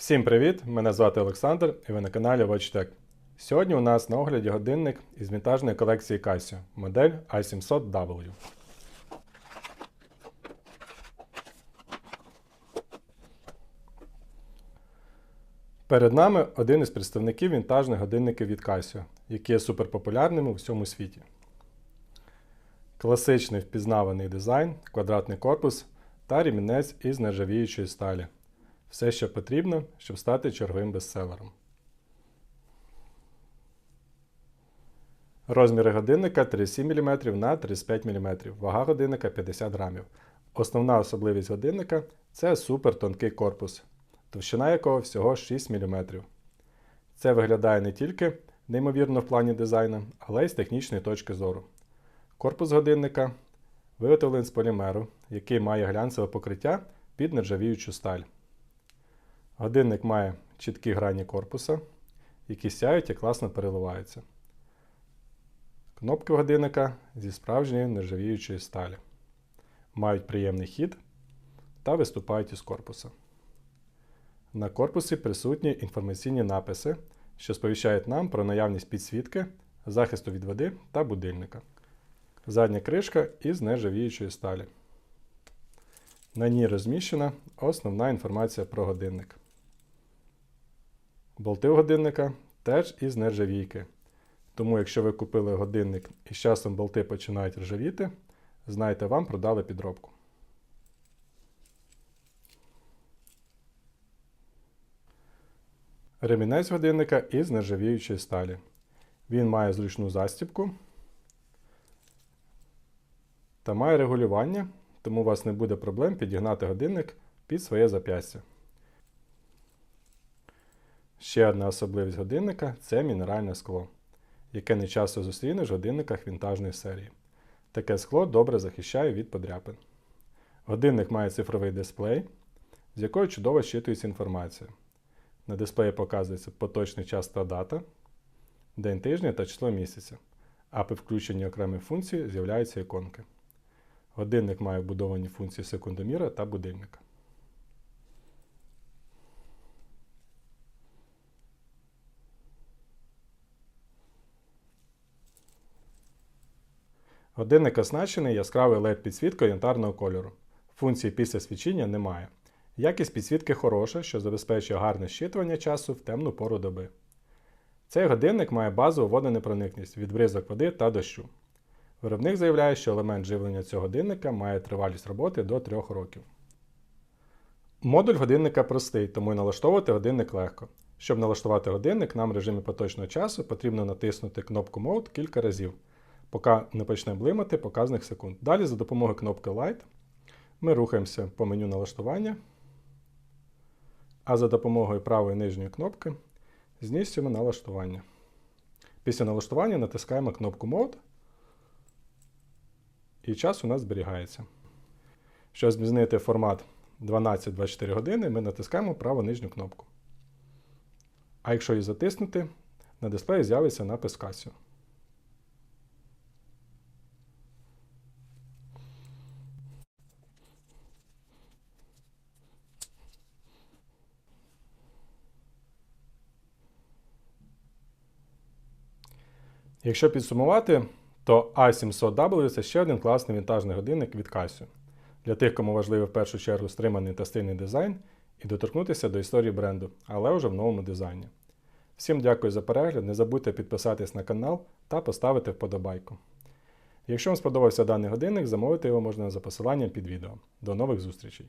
Всім привіт! Мене звати Олександр і ви на каналі WatchTech. Сьогодні у нас на огляді годинник із вінтажної колекції Casio, модель i700W. Перед нами один із представників вінтажних годинників від Casio, які є суперпопулярними у всьому світі. Класичний впізнаваний дизайн, квадратний корпус та рімінець із нержавіючої сталі. Все, що потрібно, щоб стати черговим бестселером. Розміри годинника 37 мм на 35 мм, вага годинника 50 грамів. Основна особливість годинника це супертонкий корпус, товщина якого всього 6 мм. Це виглядає не тільки неймовірно в плані дизайну, але й з технічної точки зору. Корпус годинника виготовлений з полімеру, який має глянцеве покриття під нержавіючу сталь. Годинник має чіткі грані корпуса, які сяють і класно переливаються. Кнопки годинника зі справжньої нержавіючої сталі. Мають приємний хід та виступають із корпуса. На корпусі присутні інформаційні написи, що сповіщають нам про наявність підсвітки, захисту від води та будильника. Задня кришка із нержавіючої сталі. На ній розміщена основна інформація про годинник. Болти годинника теж із нержавійки. Тому, якщо ви купили годинник і з часом болти починають ржавіти, знайте, вам продали підробку. Ремінець годинника із нержавіючої сталі. Він має зручну застібку та має регулювання, тому у вас не буде проблем підігнати годинник під своє зап'ястя. Ще одна особливість годинника це мінеральне скло, яке не часто зустрінеш в годинниках вінтажної серії. Таке скло добре захищає від подряпин. Годинник має цифровий дисплей, з якого чудово щитується інформація. На дисплеї показується поточний час та дата, день тижня та число місяця, а при включенні окремих функцій з'являються іконки. Годинник має вбудовані функції секундоміра та будильника. Годинник оснащений яскравою led підсвіткою янтарного кольору. Функції після свічіння немає. Якість підсвітки хороша, що забезпечує гарне щитування часу в темну пору доби. Цей годинник має базову водонепроникність від бризок води та дощу. Виробник заявляє, що елемент живлення цього годинника має тривалість роботи до 3 років. Модуль годинника простий, тому і налаштовувати годинник легко. Щоб налаштувати годинник, нам в режимі поточного часу потрібно натиснути кнопку Mode кілька разів, поки не почне блимати показник секунд. Далі за допомогою кнопки Light ми рухаємося по меню налаштування, а за допомогою правої нижньої кнопки знісюємо налаштування. Після налаштування натискаємо кнопку Mode і час у нас зберігається. Щоб змінити формат 12-24 години, ми натискаємо праву нижню кнопку. А якщо її затиснути, на дисплеї з'явиться напис Casio. Якщо підсумувати, то A700W це ще один класний вінтажний годинник від Casio. Для тих, кому важливий в першу чергу стриманий та стильний дизайн і доторкнутися до історії бренду, але вже в новому дизайні. Всім дякую за перегляд, не забудьте підписатись на канал та поставити вподобайку. Якщо вам сподобався даний годинник, замовити його можна за посиланням під відео. До нових зустрічей!